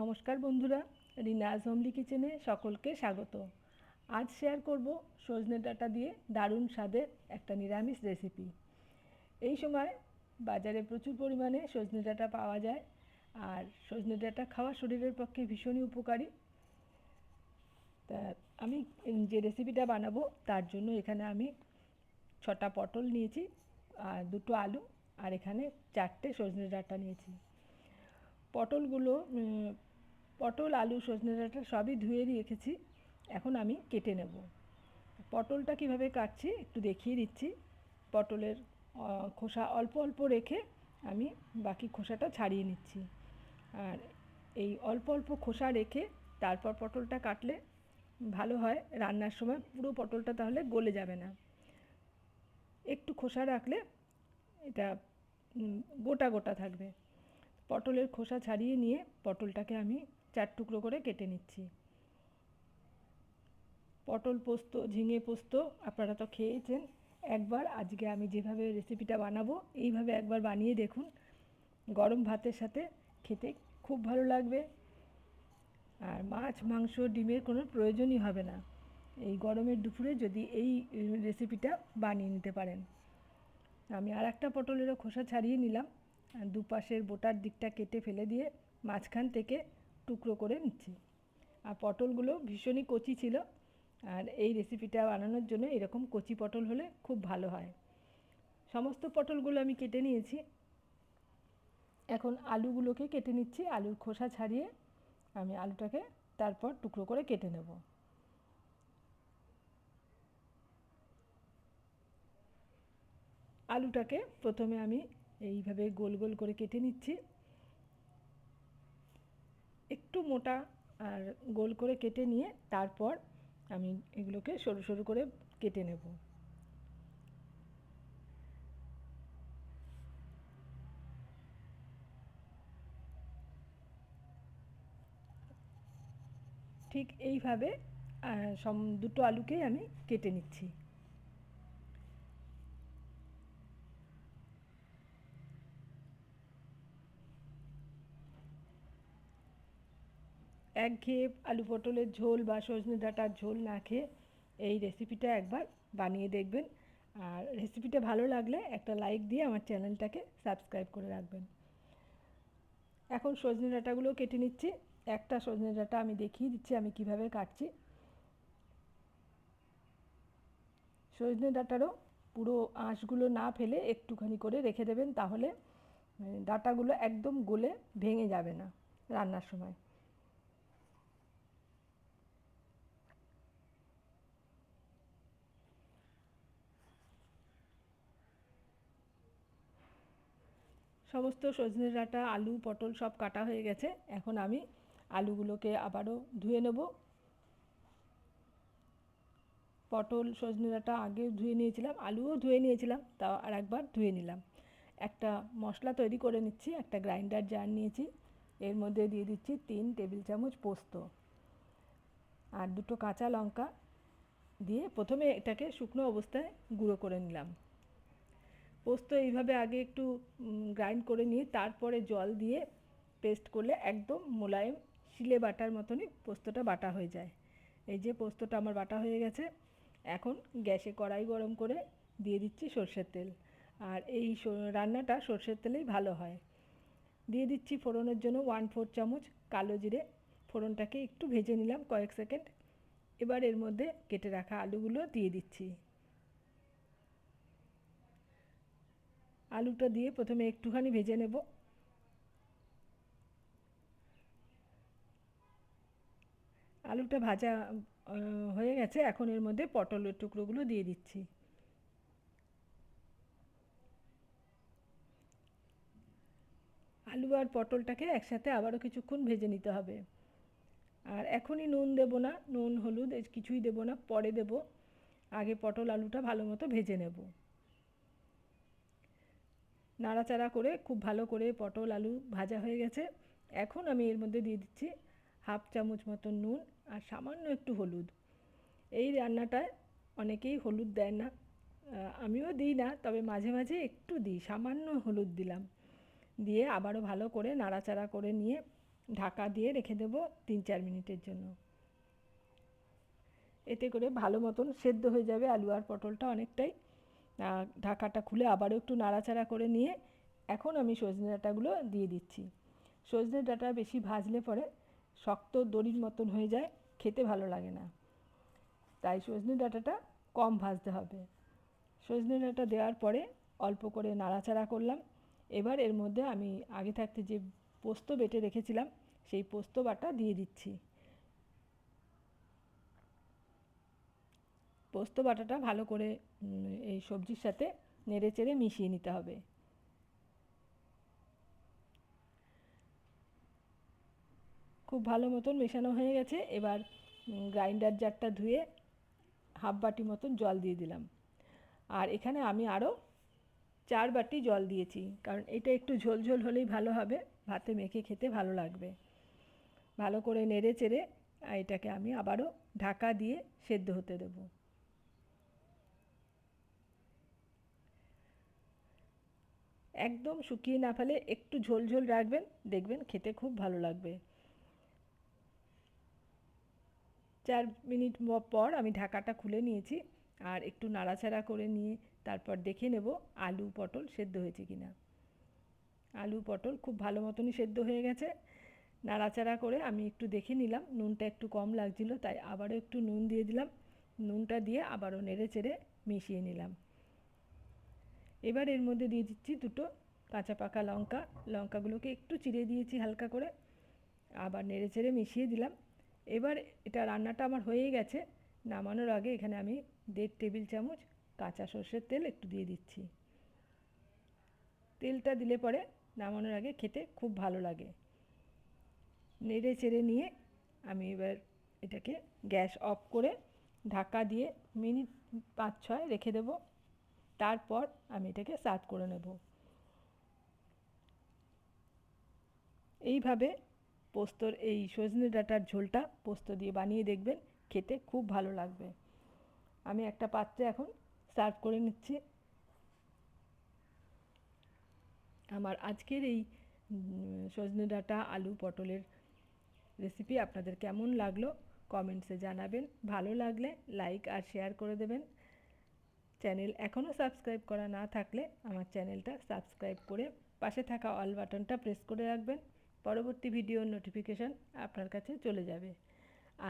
নমস্কার বন্ধুরা রিনাজ হোমলি কিচেনে সকলকে স্বাগত। আজ শেয়ার করব সজনে ডাঁটা দিয়ে দারুণ স্বাদের একটা নিরামিষ রেসিপি এই সময় বাজারে প্রচুর পরিমাণে সজনে ডাঁটা পাওয়া যায় আর সজনে ডাঁটা খাওয়া শরীরের পক্ষে ভীষণই উপকারী। তা আমি যে রেসিপিটা বানাবো, তার জন্য এখানে আমি ছটা পটল নিয়েছি, আর দুটো আলু, আর এখানে চারটে সজনে ডাঁটা নিয়েছি। পটলগুলো পটল, আলু, সজনে ডাঁটা সবই ধুয়ে রেখেছি। এখন আমি কেটে নেব। পটলটা কীভাবে কাটছি একটু দেখিয়ে দিচ্ছি। পটলের খোসা অল্প অল্প রেখে আমি বাকি খোসাটা ছাড়িয়ে নিচ্ছি। আর এই অল্প অল্প খোসা রেখে তারপর পটলটা কাটলে ভালো হয়। রান্নার সময় পুরো পটলটা তাহলে গলে যাবে না। একটু খোসা রাখলে এটা গোটা গোটা থাকবে। পটলের খোসা ছাড়িয়ে নিয়ে পটলটাকে আমি চার টুকরো করে কেটে নিচ্ছি। পটল পোস্ত, ঝিঙে পোস্ত আপনারা তো খেয়েছেন। একবার আজকে আমি যেভাবে রেসিপিটা বানাবো, এইভাবে একবার বানিয়ে দেখুন। গরম ভাতের সাথে খেতে খুব ভালো লাগবে। আর মাছ, মাংস, ডিমের কোনো প্রয়োজনই হবে না। এই গরমের দুপুরে যদি এই রেসিপিটা বানিয়ে নিতে পারেন। আমি আর একটা পটলেরও খোসা ছাড়িয়ে নিলাম। দুপাশের বোটার দিকটা কেটে ফেলে দিয়ে মাঝখান থেকে টুকরো করে নিচ্ছি। আর পটলগুলো ভীষণই কচি ছিল। আর এই রেসিপিটা বানানোর জন্য এরকম কচি পটল হলে খুব ভালো হয়। সমস্ত পটলগুলো আমি কেটে নিয়েছি। এখন আলুগুলোকে কেটে নিচ্ছি। আলুর খোসা ছাড়িয়ে আমি আলুটাকে তারপর টুকরো করে কেটে নেব। আলুটাকে প্রথমে আমি এইভাবে গোল গোল করে কেটে নিচ্ছি। একটু মোটা আর গোল করে কেটে নিয়ে তারপর আমি এগুলোকে সরু সরু করে কেটে নেব। ঠিক এইভাবে সম, দুটো আলুকেই আমি কেটে নিচ্ছি। একঘেয়ে আলু পটলের ঝোল বা সজনে ডাঁটার ঝোল না খেয়ে এই রেসিপিটা একবার বানিয়ে দেখবেন। আর রেসিপিটা ভালো লাগলে একটা লাইক দিয়ে আমার চ্যানেলটাকে সাবস্ক্রাইব করে রাখবেন। এখন সজনে ডাঁটাগুলো কেটে নিচ্ছি। একটা সজনে ডাঁটা আমি দেখিয়ে দিচ্ছি আমি কীভাবে কাটছি। সজনে ডাঁটারও পুরো আঁশগুলো না ফেলে একটুখানি করে রেখে দেবেন তাহলে উম, ডাঁটাগুলো একদম গলে ভেঙে যাবে না রান্নার সময়। সমস্ত সজনে ডাঁটা, আলু, পটল সব কাটা হয়ে গেছে। এখন আমি আলুগুলোকে আবারও ধুয়ে নেব। পটল, সজনে ডাঁটা আগে ধুয়ে নিয়েছিলাম, আলুও ধুয়ে নিয়েছিলাম, তাও আর একবার ধুয়ে নিলাম। একটা মশলা তৈরি করে নিচ্ছি, একটা গ্রাইন্ডার জার নিয়েছি। এর মধ্যে দিয়ে দিচ্ছি তিন টেবিল চামচ পোস্ত আর দুটো কাঁচা লঙ্কা দিয়ে প্রথমে এটাকে শুকনো অবস্থায় গুঁড়ো করে নিলাম। পোস্ত এইভাবে আগে একটু গ্রাইন্ড করে নিয়ে তারপরে জল দিয়ে পেস্ট করলে একদম মোলায়েম শিলে বাটার মতনই পোস্তটা বাটা হয়ে যায়। এই যে পোস্তটা আমার বাটা হয়ে গেছে, এখন গ্যাসে কড়াই গরম করে দিয়ে দিচ্ছি সর্ষের তেল। আর এই রান্নাটা সর্ষের তেলেই ভালো হয়। দিয়ে দিচ্ছি ফোড়নের জন্য ওয়ান ফোর চামচ কালো জিরে। ফোড়নটাকে একটু ভেজে নিলাম কয়েক সেকেন্ড এবার এর মধ্যে কেটে রাখা আলুগুলো দিয়ে দিচ্ছি। আলুটা দিয়ে প্রথমে একটুখানি ভেজে নেব। আলুটা ভাজা হয়ে গেছে। এখন এর মধ্যে পটলের টুকরোগুলো দিয়ে দিচ্ছি। আলু আর পটলটাকে একসাথে আবারও কিছুক্ষণ ভেজে নিতে হবে। আর এখনই নুন দেব না। নুন, হলুদ কিছুই দেব না। পরে দেব। আগে পটল আলুটা ভালো মতো ভেজে নেব। নাড়াচাড়া করে খুব ভালো করে পটল, আলু ভাজা হয়ে গেছে। এখন আমি এর মধ্যে দিয়ে দিচ্ছি হাফ চামচ মতো নুন আর সামান্য একটু হলুদ। এই রান্নাটায় অনেকেই হলুদ দেয় না। আমিও দিই না, তবে মাঝে মাঝে একটু দিই। সামান্য হলুদ দিলাম। দিয়ে আবারও ভালো করে নাড়াচাড়া করে নিয়ে ঢাকা দিয়ে রেখে দেবো তিন চার মিনিটের জন্য। এতে করে ভালো মতন সেদ্ধ হয়ে যাবে আলু আর পটলটা অনেকটাই। ঢাকাটা খুলে আবারও একটু নাড়াচাড়া করে নিয়ে এখন আমি সজনে ডাঁটাগুলো দিয়ে দিচ্ছি। সজনে ডাঁটা বেশি ভাজলে পরে শক্ত দড়ির মতন হয়ে যায়, খেতে ভালো লাগে না। তাই সজনে ডাঁটাটা কম ভাজতে হবে। সজনে ডাঁটা দেওয়ার পরে অল্প করে নাড়াচাড়া করলাম। এবার এর মধ্যে আমি আগে থাকতে যে পোস্ত বেটে রেখেছিলাম, সেই পোস্ত বাটা দিয়ে দিচ্ছি। পোস্ত বাটাটা ভালো করে এই সবজির সাথে নেড়ে চেড়ে মিশিয়ে নিতে হবে। খুব ভালো মতন মেশানো হয়ে গেছে। এবার গ্রাইন্ডার জারটা ধুয়ে হাফ বাটি মতন জল দিয়ে দিলাম। আর এখানে আমি আরও চার বাটি জল দিয়েছি, কারণ এটা একটু ঝোল ঝোল হলেই ভালো হবে। ভাতে মেখে খেতে ভালো লাগবে। ভালো করে নেড়ে চেড়ে এটাকে আমি আবারও ঢাকা দিয়ে সেদ্ধ হতে দেব। একদম শুকিয়ে না ফেলে একটু ঝোল ঝোল রাখবেন, দেখবেন খেতে খুব ভালো লাগবে। চার মিনিট পর আমি ঢাকাটা খুলে নিয়েছি, আর একটু নাড়াচাড়া করে নিয়ে তারপর দেখে নেব আলু পটল সেদ্ধ হয়েছে কি না আলু পটল খুব ভালো মতনই সেদ্ধ হয়ে গেছে। নাড়াচাড়া করে আমি একটু দেখে নিলাম, নুনটা একটু কম লাগছিল, তাই আবারও একটু নুন দিয়ে দিলাম। নুনটা দিয়ে আবারও নেড়ে চেড়ে মিশিয়ে নিলাম। এবার এর মধ্যে দিয়ে দিচ্ছি দুটো কাঁচা পাকা লঙ্কা। লঙ্কাগুলোকে একটু চিড়ে দিয়েছি হালকা করে। আবার নেড়ে চেড়ে মিশিয়ে দিলাম। এবার এটা রান্নাটা আমার হয়েই গেছে। নামানোর আগে এখানে আমি দেড় টেবিল চামচ কাঁচা সর্ষের তেল একটু দিয়ে দিচ্ছি। তেলটা দিলে পরে নামানোর আগে খেতে খুব ভালো লাগে। নেড়ে চেড়ে নিয়ে আমি এবার এটাকে গ্যাস অফ করে ঢাকা দিয়ে মিনিট পাঁচ ছয় রেখে দেব। তারপর আমি এটাকে সার্ভ করে নেব। এইভাবে পোস্তর এই সজনে ডাঁটার ঝোলটা পোস্ত দিয়ে বানিয়ে দেখবেন, খেতে খুব ভালো লাগবে। আমি একটা পাত্রে এখন সার্ভ করে নিচ্ছি। আমার আজকের এই সজনে ডাঁটা, আলু, পটলের রেসিপি আপনাদের কেমন লাগল? কমেন্টসে জানাবেন। ভালো লাগলে লাইক আর শেয়ার করে দেবেন। চ্যানেল এখনও সাবস্ক্রাইব করা না থাকলে আমার চ্যানেলটা সাবস্ক্রাইব করে পাশে থাকা অল বাটনটা প্রেস করে রাখবেন। পরবর্তী ভিডিওর নোটিফিকেশান আপনার কাছে চলে যাবে।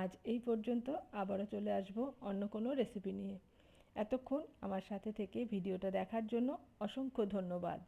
আজ এই পর্যন্ত আবারও চলে আসব অন্য কোনো রেসিপি নিয়ে। এতক্ষণ আমার সাথে থেকে ভিডিওটা দেখার জন্য অসংখ্য ধন্যবাদ।